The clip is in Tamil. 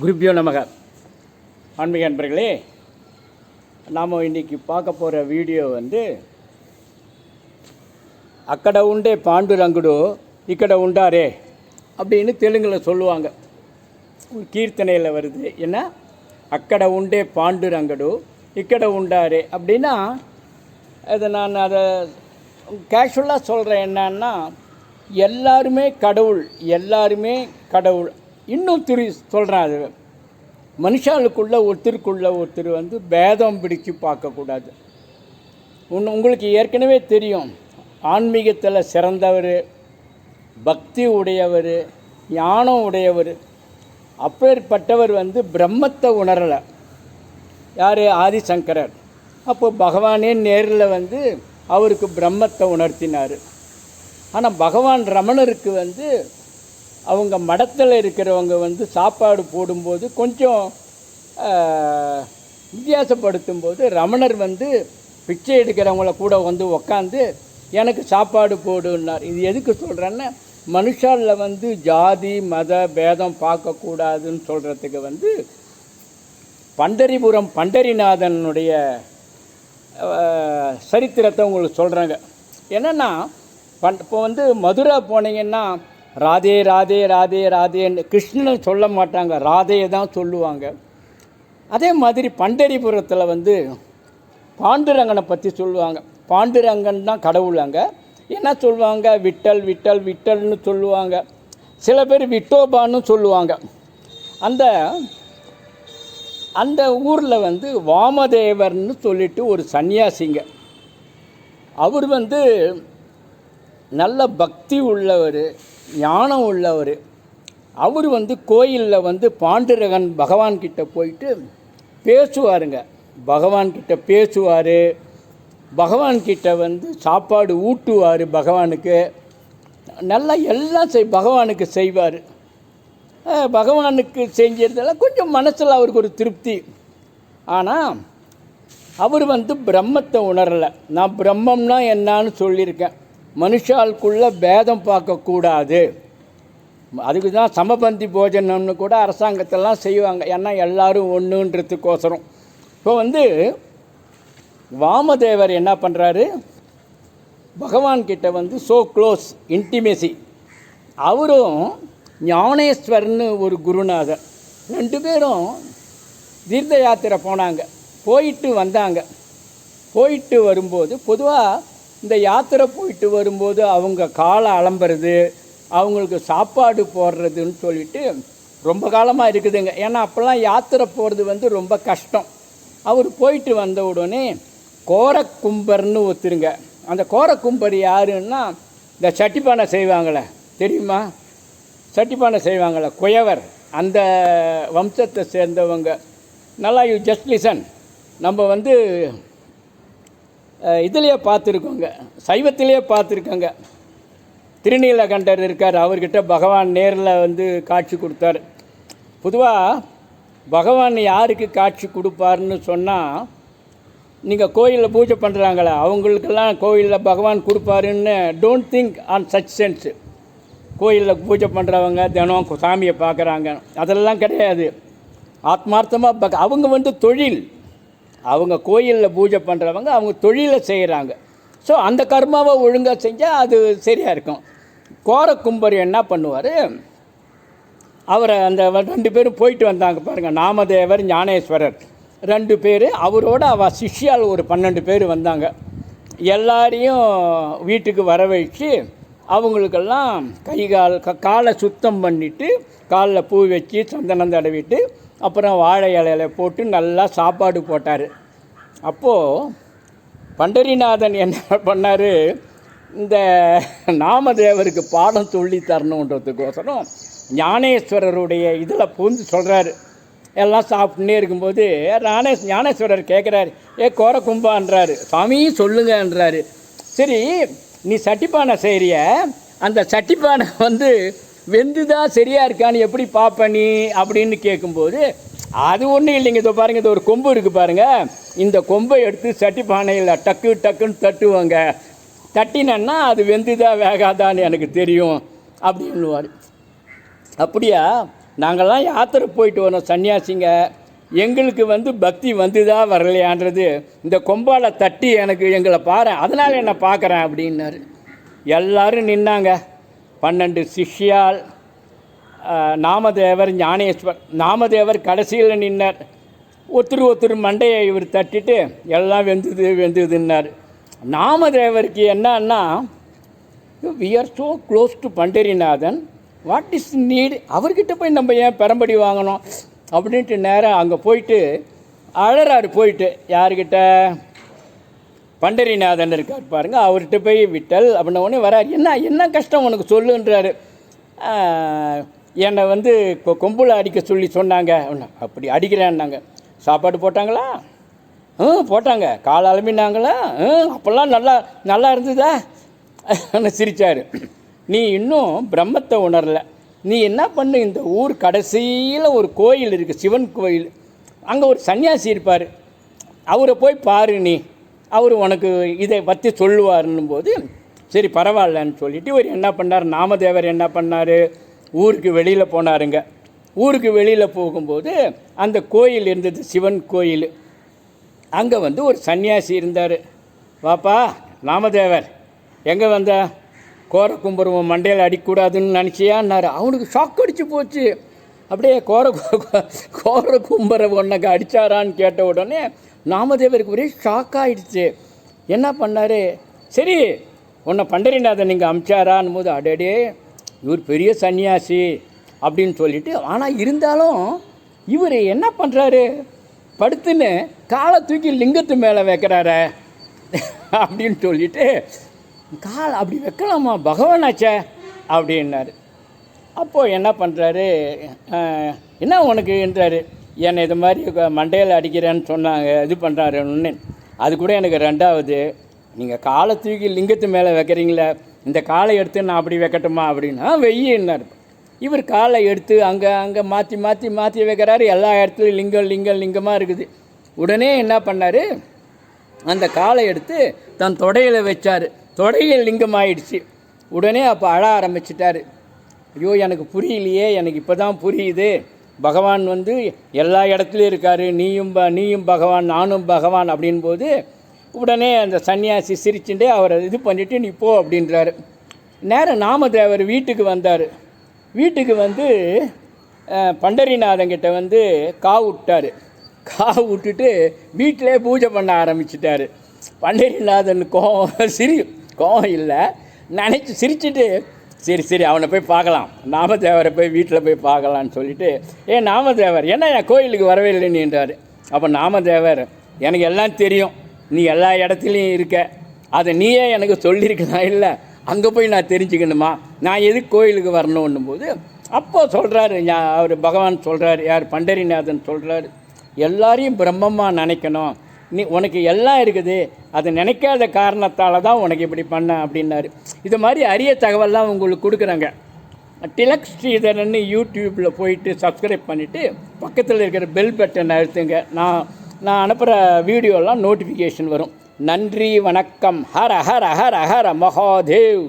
குருப்பியோ நமக. ஆன்மீக அன்பர்களே நாம் இன்றைக்கி பார்க்க போகிற வீடியோ வந்து அக்கட உண்டே பாண்டுரங்குடு இக்கட உண்டாரே அப்படின்னு தெலுங்கில் சொல்லுவாங்க. ஒரு கீர்த்தனையில் வருது. என்ன? அக்கட உண்டே பாண்டுரங்கடு இக்கட உண்டாரே அப்படின்னா அதை நான் அதை கேஷுவலாக சொல்கிறேன் என்னன்னா எல்லாருமே கடவுள் எல்லாருமே கடவுள். இன்னும் திரு சொல்கிறேன் அது மனுஷாளுக்குள்ள ஒருத்தருக்குள்ள ஒருத்தர் வந்து பேதம் பிடிச்சு பார்க்கக்கூடாது. உன் உங்களுக்கு ஏற்கனவே தெரியும். ஆன்மீகத்தில் சிறந்தவர் பக்தி உடையவர் ஞானம் உடையவர். அப்பேற்பட்டவர் வந்து பிரம்மத்தை உணரலை. யார்? ஆதிசங்கரர். அப்போ பகவானே நேரில் வந்து அவருக்கு பிரம்மத்தை உணர்த்தினார். ஆனால் பகவான் ரமணருக்கு வந்து அவங்க மடத்தில் இருக்கிறவங்க வந்து சாப்பாடு போடும்போது கொஞ்சம் வித்தியாசப்படுத்தும் போது ரமணர் வந்து பிச்சை எடுக்கிறவங்கள கூட வந்து உக்காந்து எனக்கு சாப்பாடு போடுன்னார். இது எதுக்கு சொல்கிறேன்னா மனுஷாலில் வந்து ஜாதி மத பேதம் பார்க்கக்கூடாதுன்னு சொல்கிறதுக்கு வந்து பண்டரிபுரம் பண்டரிநாதனுடைய சரித்திரத்தை உங்களுக்கு சொல்கிறாங்க என்னென்னா பண் இப்போ வந்து மதுரை போனீங்கன்னா ராதே ராதே ராதே ராதேன்னு கிருஷ்ணனை சொல்ல மாட்டாங்க. ராதையை தான் சொல்லுவாங்க. அதே மாதிரி பண்டரிபுரத்தில் வந்து பாண்டுரங்கனை பற்றி சொல்லுவாங்க. பாண்டுரங்கன் தான் கடவுள் அங்கே. என்ன சொல்லுவாங்க? விட்டல் விட்டல் விட்டல்னு சொல்லுவாங்க. சில பேர் விட்டோபான்னு சொல்லுவாங்க. அந்த அந்த ஊரில் வந்து வாமதேவர்னு சொல்லிட்டு ஒரு சன்னியாசிங்க. அவர் வந்து நல்ல பக்தி உள்ளவர் ஞானம் உள்ளவர். அவர் வந்து கோயிலில் வந்து பாண்டுரகன் பகவான்கிட்ட போயிட்டு பேசுவாருங்க. பகவான்கிட்ட பேசுவார். பகவான்கிட்ட வந்து சாப்பாடு ஊட்டுவார் பகவானுக்கு. நல்லா எல்லாம் செய் பகவானுக்கு செய்வார். பகவானுக்கு செஞ்சதெல்லாம் கொஞ்சம் மனசில் அவருக்கு ஒரு திருப்தி. ஆனால் அவர் வந்து பிரம்மத்தை உணரலை. நான் பிரம்மம்னா என்னான்னு சொல்லியிருக்கேன். மனுஷாளுக்குள்ளே பேதம் பார்க்கக்கூடாது. அதுக்கு தான் சமபந்தி போஜனம்னு கூட அரசாங்கத்தெல்லாம் செய்வாங்க. ஏன்னா எல்லோரும் ஒன்றுன்றதுக்கோசரம் இப்போ வந்து வாமதேவர் என்ன பண்ணுறாரு பகவான்கிட்ட வந்து சோ க்ளோஸ் இன்டிமேசி அவரும் ஞானேஸ்வரன்னு ஒரு குருநாதர். ரெண்டு பேரும் தீர்த்த யாத்திரை போனாங்க. போயிட்டு வந்தாங்க. போயிட்டு வரும்போது பொதுவாக இந்த யாத்திரை போயிட்டு வரும்போது அவங்க காலை அலம்புறது அவங்களுக்கு சாப்பாடு போடுறதுன்னு சொல்லிட்டு ரொம்ப காலமாக இருக்குதுங்க. ஏன்னா அப்போல்லாம் யாத்திரை போகிறது வந்து ரொம்ப கஷ்டம். அவர் போயிட்டு வந்த உடனே கோரக்கும்பர்னு ஒத்துருங்க அந்த கோரக்கும்பர் யாருன்னா இந்த சட்டிப்பானை செய்வாங்களே தெரியுமா? சட்டிப்பானை செய்வாங்களே குயவர். அந்த வம்சத்தை சேர்ந்தவங்க. நல்லா யூ ஜஸ்ட் லிசன் நம்ம வந்து இதுலேயே பார்த்துருக்கோங்க. சைவத்திலேயே பார்த்துருக்கோங்க. திருநீலகண்டர் இருக்கார். அவர்கிட்ட பகவான் நேரில் வந்து காட்சி கொடுத்தாரு. பொதுவாக பகவான் யாருக்கு காட்சி கொடுப்பாருன்னு சொன்னால் நீங்கள் கோயிலில் பூஜை பண்ணுறாங்களே அவங்களுக்கெல்லாம் கோயிலில் பகவான் கொடுப்பாருன்னு don't think on such sense கோயிலில் பூஜை பண்ணுறவங்க தினம் சாமியை பார்க்குறாங்க. அதெல்லாம் கிடையாது. ஆத்மார்த்தமாக பக் அவங்க வந்து தொழில். அவங்க கோயிலில் பூஜை பண்ணுறவங்க அவங்க தொழிலை செய்கிறாங்க ஸோ அந்த கர்மாவை ஒழுங்காக செஞ்சால் அது சரியாக இருக்கும். கோர கும்பர் என்ன பண்ணுவார்? அவரை அந்த ரெண்டு பேரும் போயிட்டு வந்தாங்க பாருங்கள் நாமதேவர் ஞானேஸ்வரர். ரெண்டு பேர் அவரோட அவ சிஷ்யால் ஒரு பன்னெண்டு பேர் வந்தாங்க. எல்லாரையும் வீட்டுக்கு வரவழைச்சு அவங்களுக்கெல்லாம் கை கால் க- காலை சுத்தம் பண்ணிவிட்டு காலில் பூ வச்சு சந்தனம் தடவிட்டு அப்புறம் வாழை இலையில போட்டு நல்லா சாப்பாடு போட்டார். அப்போது பண்டரிநாதன் என்ன பண்ணார்? இந்த நாமதேவருக்கு பாடம் சொல்லி தரணுன்றதுக்கோசரம் ஞானேஸ்வரருடைய இதில் பூந்து சொல்கிறாரு எல்லாம் சாப்பிட்டுனே இருக்கும்போது ஞானே ஞானேஸ்வரர் கேட்குறாரு ஏ கோர கும்பான்றாரு சாமி சொல்லுங்கன்றாரு சரி நீ சட்டிப்பானை செய்கிறிய அந்த சட்டிப்பானை வந்து வெந்துதா சரியாக இருக்கான்னு எப்படி பார்ப்ப நீ அப்படின்னு கேட்கும்போது அது ஒன்றும் இல்லைங்க. இதோ பாருங்க இது ஒரு கொம்பு இருக்குது பாருங்கள் இந்த கொம்பை எடுத்து சட்டி பானையில் டக்கு டக்குன்னு தட்டுவாங்க. தட்டினேன்னா அது வெந்துதா வேகாதான்னு எனக்கு தெரியும் அப்படின்னுவார். அப்படியா? நாங்கள்லாம் யாத்திரை போயிட்டு வரோம் சன்னியாசிங்க. எங்களுக்கு வந்து பக்தி வந்துதா வரலையான்றது இந்த கொம்பால் தட்டி எனக்கு எங்களை பாரு அதனால் என்ன பார்க்குறேன் அப்படின்னாரு. எல்லாரும் நின்னாங்க. பன்னெண்டு சிஷ்யால் நாமதேவர் ஞானேஸ்வர் நாமதேவர் கடைசியில் நின்னார். ஒருத்தர் ஒருத்தர் மண்டையை இவர் தட்டிட்டு எல்லாம் வெந்தது வெந்ததுன்னார். நாமதேவருக்கு என்னன்னா we are so close to Pandarinathan what is need அவர்கிட்ட போய் நம்ம ஏன் பெரம்படி வாங்கணும்? அப்படின்ட்டு நேராக அங்கே போயிட்டு அழறாரு போயிட்டு யார்கிட்ட? பண்டரிநாதன் இருக்கார் பாருங்க அவர்கிட்ட போய் விட்டல் அப்படின்ன உடனே வரார். என்ன என்ன கஷ்டம் உனக்கு சொல்லுன்றாரு. என்னை வந்து கொ- கொம்புல அடிக்க சொல்லி சொன்னாங்க. அப்படின்னா, அப்படி அடிக்கிறேன்னாங்க. சாப்பாடு போட்டாங்களா? ம் போட்டாங்க. கால் அலம்பினாங்களா ம் அப்போல்லாம் நல்லா நல்லா இருந்ததா? சிரிச்சார். நீ இன்னும் பிரம்மத்தை உணரல. நீ என்ன பண்ணு இந்த ஊர் கடைசியில் ஒரு கோயில் இருக்குது சிவன் கோயில். அங்கே ஒரு சன்னியாசி இருப்பார். அவரை போய் பாரு நீ. அவர் உனக்கு இதை பற்றி சொல்லுவாருன்னும் போது சரி பரவாயில்லன்னு சொல்லிட்டு இவர் என்ன பண்ணார்? நாமதேவர் என்ன பண்ணார்? ஊருக்கு வெளியில் போனாருங்க. ஊருக்கு வெளியில் போகும்போது அந்த கோயில் இருந்தது சிவன் கோயில். அங்கே வந்து ஒரு சன்னியாசி இருந்தார். வாப்பா நாமதேவர் எங்கே வந்த? கோர கும்புருவம் மண்டையில் அடிக்கக்கூடாதுன்னு நினச்சியான்னாரு. அவனுக்கு ஷாக் அடிச்சு போச்சு. அப்படியே கோர கோர கும்பரை உனக்கு அடித்தாரான்னு கேட்ட உடனே நாமதேவருக்கு ஒரே ஷாக் ஆகிடுச்சு என்ன பண்ணார்? சரி உன்னை பண்டரிநாதன் நீங்கள் அமிச்சாரான் போது அடடே இவர் பெரிய சன்னியாசி அப்படின்னு சொல்லிட்டு ஆனால் இருந்தாலும் இவர் என்ன பண்ணுறாரு படுத்துன்னு காலை தூக்கி லிங்கத்து மேலே வைக்கிறாரே அப்படின்னு சொல்லிட்டு கால் அப்படி வைக்கலாமா? பகவானாச்சே அப்படின்னாரு. அப்போது என்ன பண்ணுறாரு என்ன உனக்கு என்றாரு? என்னை இது மாதிரி மண்டையில் அடிக்கிறேன்னு சொன்னாங்க இது பண்ணுறாருன்னு அது கூட எனக்கு ரெண்டாவது நீங்கள் காலை தூக்கி லிங்கத்து மேலே வைக்கிறீங்களே இந்த காலை எடுத்து நான் அப்படி வைக்கட்டுமா அப்படின்னா. வெய்யின்னார் இவர் காலை எடுத்து அங்கே அங்கே மாற்றி மாற்றி மாற்றி வைக்கிறாரு. எல்லா இடத்துலையும் லிங்கம் லிங்கம் லிங்கமாக இருக்குது. உடனே என்ன பண்ணார்? அந்த காலை எடுத்து தன் தொடையில் வச்சார். தொடையில் லிங்கம் ஆயிடுச்சு. உடனே அப்போ அழ ஆரம்பிச்சிட்டாரு. ஐயோ எனக்கு புரியலையே எனக்கு இப்போ தான் புரியுது. பகவான் வந்து எல்லா இடத்துலையும் இருக்கார். நீயும் ப நீயும் பகவான் நானும் பகவான் அப்படின் போது உடனே அந்த சன்னியாசி சிரிச்சுட்டு அவரை இது பண்ணிவிட்டு நீ போ அப்படின்றாரு. நேரம் நாமதேவர் வீட்டுக்கு வந்தார். வீட்டுக்கு வந்து பண்டரிநாதங்கிட்ட வந்து காவு விட்டார் காவு விட்டுட்டு வீட்டிலே பூஜை பண்ண ஆரம்பிச்சிட்டாரு. பண்டரிநாதன் கோவம் சிரி கோவம் இல்லை. நினச்சி சிரிச்சிட்டு சரி சரி அவனை போய் பார்க்கலாம். நாமதேவரை போய் வீட்டில் போய் பார்க்கலான்னு சொல்லிட்டு ஏ நாமதேவர் என்ன என் கோயிலுக்கு வரவே இல்லைன்னுன்றாரு அப்போ நாமதேவர் எனக்கு எல்லாம் தெரியும். நீ எல்லா இடத்துலையும் இருக்க. அதை நீயே எனக்கு சொல்லியிருக்கலாம். இல்லை அங்கே போய் நான் தெரிஞ்சுக்கணுமா? நான் எதுக்கு கோயிலுக்கு வரணுன்னும் போது அப்போ சொல்கிறாரு அவர் பகவான் சொல்கிறாரு யார்? பண்டரிநாதன் சொல்கிறாரு எல்லாரையும் பிரம்மமாக நினைக்கணும். நீ உனக்கு எல்லாம் இருக்குது. அதை நினைக்காத காரணத்தால் தான் உனக்கு இப்படி பண்ண அப்படின்னாரு. இது மாதிரி அரிய தகவல்லாம் உங்களுக்கு கொடுக்குறாங்க. டிலக் ஸ்ரீதரன் யூடியூப்பில் போயிட்டு சப்ஸ்கிரைப் பண்ணிவிட்டு பக்கத்தில் இருக்கிற பெல் பட்டன் அழுத்துங்க. நான் நான் அனுப்புகிற வீடியோலாம் நோட்டிஃபிகேஷன் வரும். நன்றி வணக்கம். ஹர ஹர ஹர ஹர மகாதேவ்.